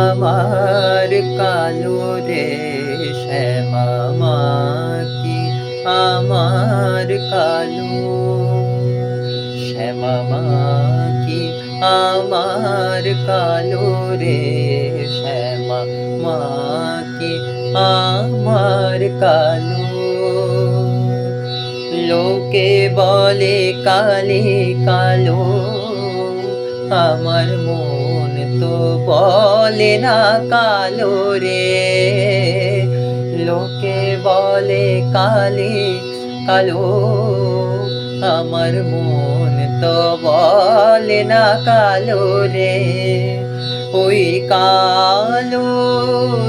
আমার কালো রে, শ্যামা মা কি আমার কালো? শ্যামা আমার কালো রে, শ্যামা কি আমার কালো? লোকে বলে কালে কালো, আমার মন তো বলে না কালো রে। লোকে বলে কালি কালো, আমার মন তো বলে না কালো রে। ওই কালো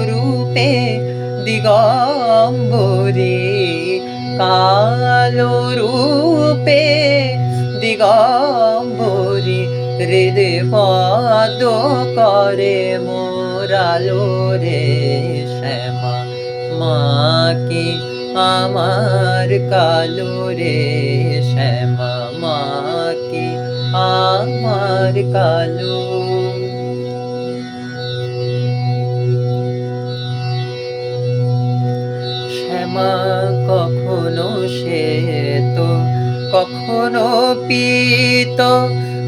রূপে দিগম্বরী, কালো রূপে দিগম্বরী। হৃদে পদ করে মোরালো রে শ্যামা। মা কি আমার কালো রে শ্যামা? মা কি আমার কালো? শ্যামা, কখনো সে তো কখনো পিত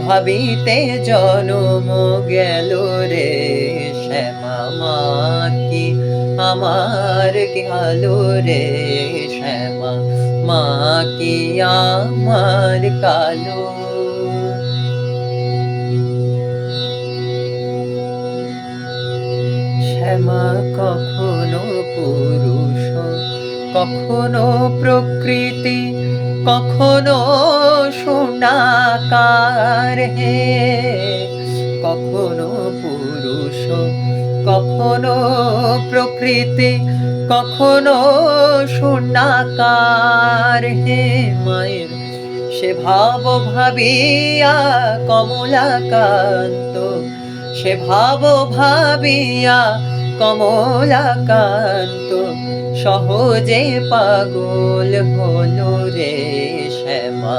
ভাবিতে জনম গেল রে শ্যামা কি আমার গেল রে শ্যামা মা কি আমার কালো? শ্যামা কখনো পুরুষ, কখনো প্রকৃতি, কখনো সোনাকার হে। কখনো পুরুষ, কখনো প্রকৃতি, কখনো সোনাকার হে মায়ের। সে ভাব ভাবিয়া কমলাকান্ত, সে ভাব ভাবিয়া কমলাকান্ত, সহজে পাগল হলো রে শ্যামা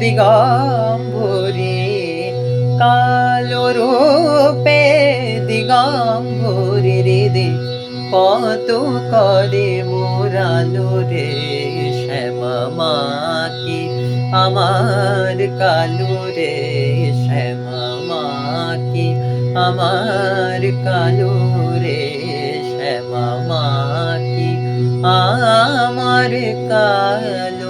দিগম্বরী কালো রূপে দিগম্বরী হৃদে কত করে মোরালো রে শ্যামা কি আমার কালো রে শ্যামা কি আমার কালো রে শ্যামা কি আমার কালো